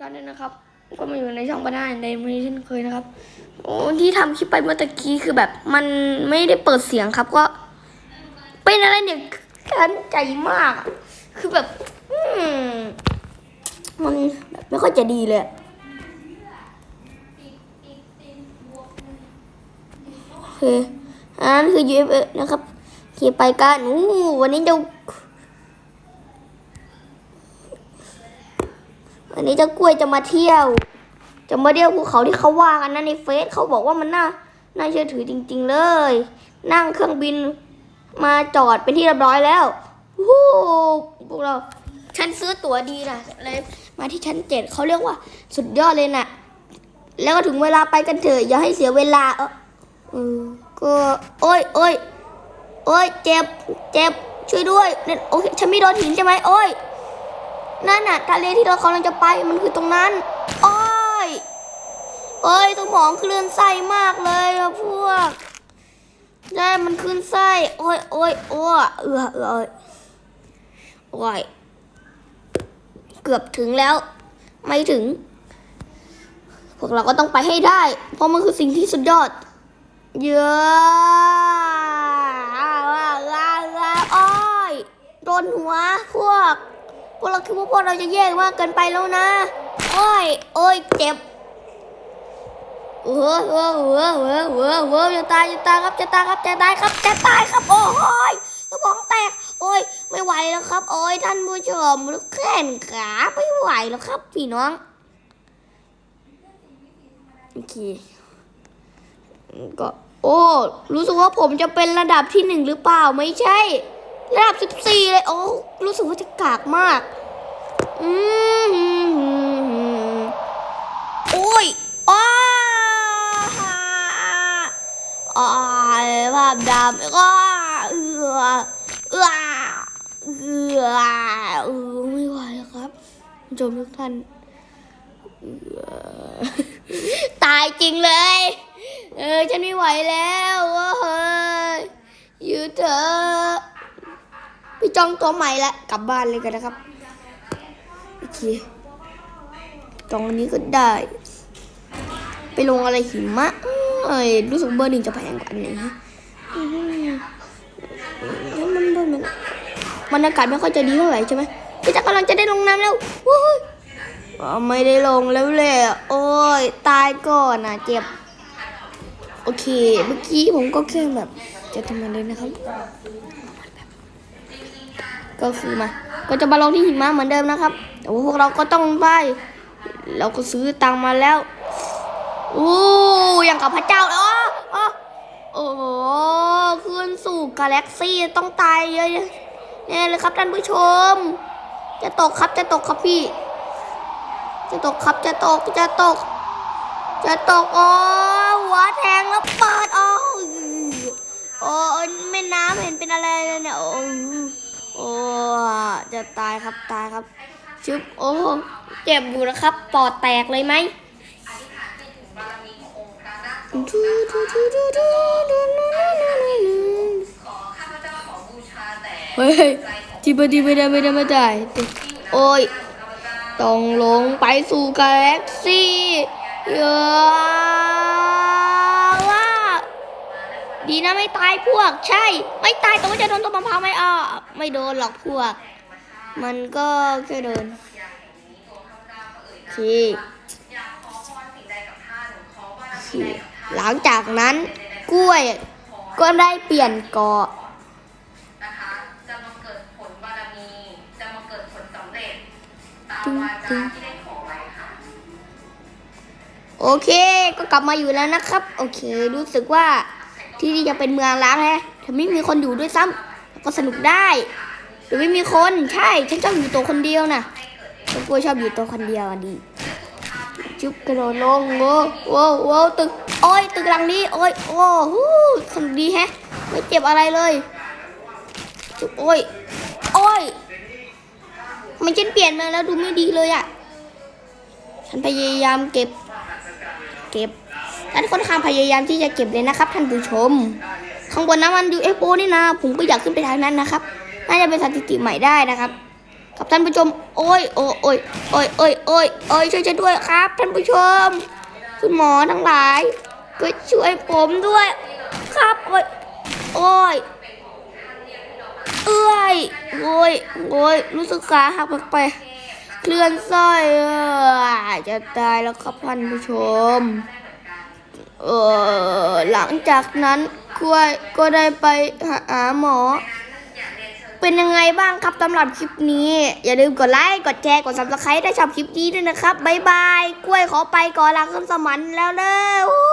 กันด้วยนะครับ ก็มาอยู่ในช่องบ้านในมือเช่นเคยนะครับ โอ้ที่ทำคลิปไปเมื่อตะกี้คือแบบมันไม่ได้เปิดเสียงครับก็ เป็นอะไรเนี่ยขันใจมาก คือแบบ อืมมันแบบไม่ค่อยจะดีเลยโอเคอันนั้นคือ UFA นะครับโอเคไปกันอู้วันนี้จะ วันนี้เจ้ากล้วยจะมาเที่ยว จะมาเที่ยวภูเขาที่เขาว่ากันนะในเฟซเขาบอกว่ามันน่าน่าเชื่อถือจริง ๆ เลย นั่งเครื่องบินมาจอดเป็นที่เรียบร้อยแล้ววู้พวกเรา ฉันซื้อตั๋วดีนะเลยมาที่ชั้นเจ็ดเขาเรียกว่า สุดยอดเลยนะ่ะ แล้วก็ถึงเวลาไปกันเถอะอย่าให้เสียเวลา เออเออก็โอ้ยโอ้ยโอ้ยเจ็บ เจ็บ ช่วยด้วยเนี่ยโอเค ฉันไม่โดนหินใช่ไหมโอ้ย นั่นน่ะทะเลที่เรากำลังจะไปมันคือตรงนั้น โอ้ยโอ้ยสมองคลื่นไส้มากเลยอะพวกได้มันคลื่นไส้ โอ้ยโอ้ยโอ้เออเออโอ้ยเกือบถึงแล้ว ไม่ถึง พวกเราก็ต้องไปให้ได้ เพราะมันคือสิ่งที่สุดยอด เยอะโอ้ยโดนหัวพวก พวกเราคิดว่าพวกเราจะแย่มากเกินไปแล้วนะ โอ้ย โอ้ย เจ็บเออเออเออเออเออเออจะตายจะตายครับจะตายครับจะตายครับจะตายครับ โอ้ยสมองแตก โอ้ย ไม่ไหวแล้วครับ โอ้ยท่านผู้ชมลูกแขนขาไม่ไหวแล้วครับ พี่น้อง โอเค ก็ โอ้ รู้สึกว่าผมจะเป็นระดับที่หนึ่งหรือเปล่า ไม่ใช่ ระดับสิบสี่เลย โอ้ รู้สึกว่าจะกากมาก อืมโอ้ยอ้าอ้าภาพดำอ้าเอือเอือเอือเออไม่ไหวแล้วครับผู้ชมทุกท่านตายจริงเลย เออ ฉันไม่ไหวแล้วเฮ้ยอยู่เถอะ ไปจองตัวใหม่ละกลับบ้านเลยกันนะครับโอเคจองอันนี้ก็ได้ ไปลงอะไรหิมะเอ้ยรู้สึกเบอร์หนึ่งจะแพงกว่าอันไหนฮะมันมันมันบรรยากาศไม่ค่อยจะดีเท่าไหร่ใช่ไหมพี่จะกำลังจะได้ลงน้ำแล้วว้ยไม่ได้ลงแล้วแหละโอ้ยตายก่อนอะเจ็บ โอเค เมื่อกี้ผมก็แค่แบบจะทำอะไรนะครับ ก็คือมา ก็จะมาลงที่หิมะเหมือนเดิมนะครับ แต่ว่าพวกเราก็ต้องไป เราก็ซื้อตังมาแล้วอู้อย่างกับพระเจ้าอ๋ออ๋อโอ้โหขึ้นสู่กาแล็กซี่ต้องตายเยอะแน่เลยครับท่านผู้ชม จะตกครับจะตกครับพี่ จะตกครับจะตกจะตก จะตกอ๋อหัวแทงแล้วเปิดอ๋อโอ้ยแม่น้ำเห็นเป็นอะไรเลยเนี่ยอ้โอ้ จะตายครับตายครับ ชึบโอ้เจ็บอยู่นะครับ ปอดแตกเลยไหมเฮ้ยที่ปฏิไม่ได้ไม่ได้ไม่ได้ โอ้ย ต้องลงไปสู่กาแล็กซี่เยอะว่า ดีนะไม่ตายพวก ใช่ ไม่ตายแต่ว่าจะโดนต้นมะพร้าวไหมอะไม่โดนหรอกพวก มันก็แค่โดนโอเคโอเคหลังจากนั้นกล้วยก็ได้เปลี่ยนเกาะนะคะจะมาเกิดผลบารมีจะมาเกิดผลสำเร็จตามวาจาที่ได้ขอไว้ค่ะโอเค ก็กลับมาอยู่แล้วนะครับ โอเค รู้สึกว่า ที่นี่จะเป็นเมืองล้างแฮะแต่ไม่มีคนอยู่ด้วยซ้ำแล้วก็สนุกได้ หรือไม่มีคนใช่ฉันชอบอยู่ตัวคนเดียวนะฉันกลัวชอบอยู่ตัวคนเดียวอะดีจุ๊บกระโดดลงโว้โว้โว้ตึกโอ้ยตึกหลังนี้โอ้ยโอ้ฮู้สนุกดีแฮะ ไม่เจ็บอะไรเลยจุ๊บโอ้ยโอ้ยทำไมันฉันเปลี่ยนมาแล้วดูไม่ดีเลยอะ ฉันพยายามเก็บ เก็บ ท่านค่อนข้างพยายามที่จะเก็บเลยนะครับ ท่านผู้ชม ข้างบนนั้นมัน UFO นี่นะ ผมก็อยากขึ้นไปทางนั้นนะครับ น่าจะเป็นสถิติใหม่ได้นะครับครับท่านผู้ชม โอ้ยโอ้ยโอ้ยโอ้ยโอ้ยโอ้ยโอ้ยช่วยฉันด้วยครับ ท่านผู้ชม คุณหมอทั้งหลายก็ช่วยผมด้วย ครับโอ้ยโอ้ยเอ้ยโอ้ยโอ้ยรู้สึกขาหักไปเคลื่อนไส้อยจะตายแล้วครับท่านผู้ชม เออหลังจากนั้นกล้วยก็ได้ไปหาหมอ เป็นยังไงบ้างครับสำหรับคลิปนี้ อย่าลืมกดไลค์กดแชร์กดซับสไครต์ถ้าชอบคลิปนี้ด้วยนะครับ บ๊ายบาย กล้วยขอไปก่อนลาขึ้นสมันแล้วเด้อ